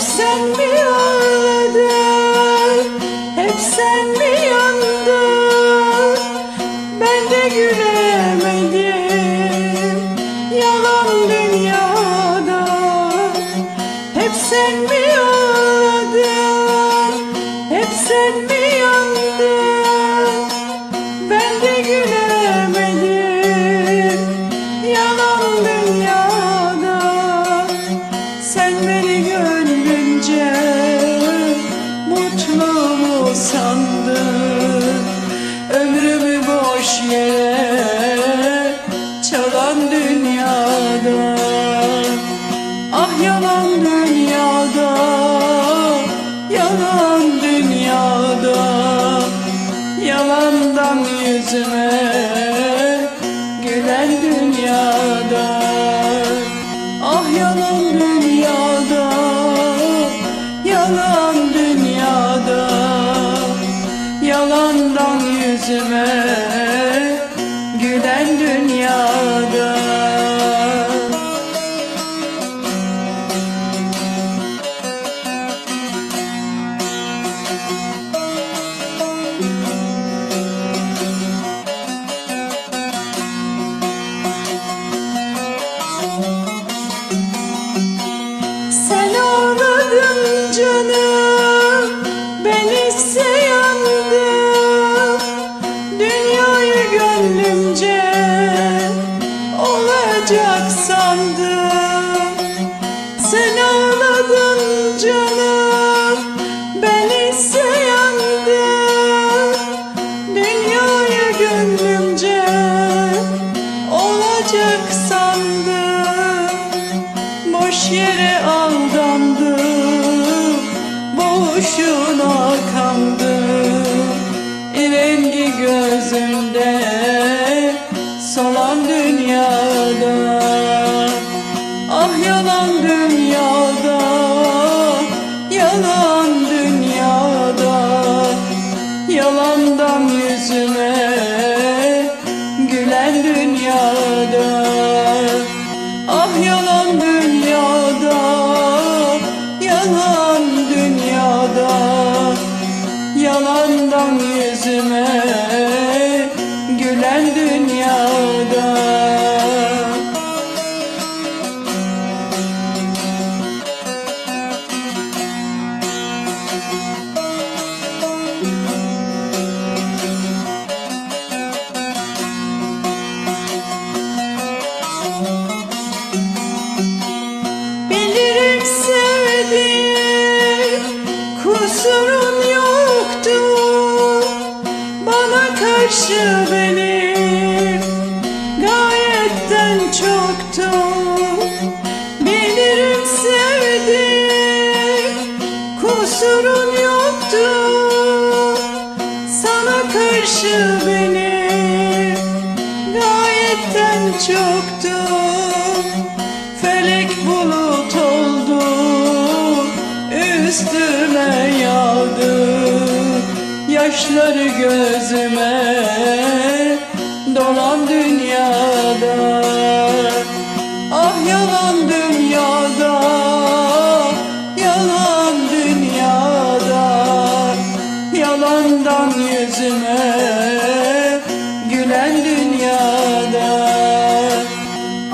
sen mi ağladın? Hep sen mi yandın? Ben de gülemedim Yalan dünyada. Hep sen mi ağladın? Hep sen mi yandın? Ben de gülemedim Yalan dünyada. Sen beni gönlünce boş Gülen dünyada Boş yere aldandım Boşuna kandım Kusurun yoktu. Bana karşı benim Gayetten çoktu. Bilirim sevdim Kusurun yoktu. Sana karşı benim Gayetten çoktu yaşları gözüme Dolan dünyada. Ah yalan dünyada Yalan dünyada. Yalandan yüzüme Gülen dünyada.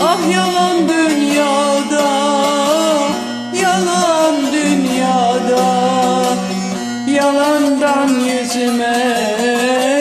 Ah yalan yandan yüzüme.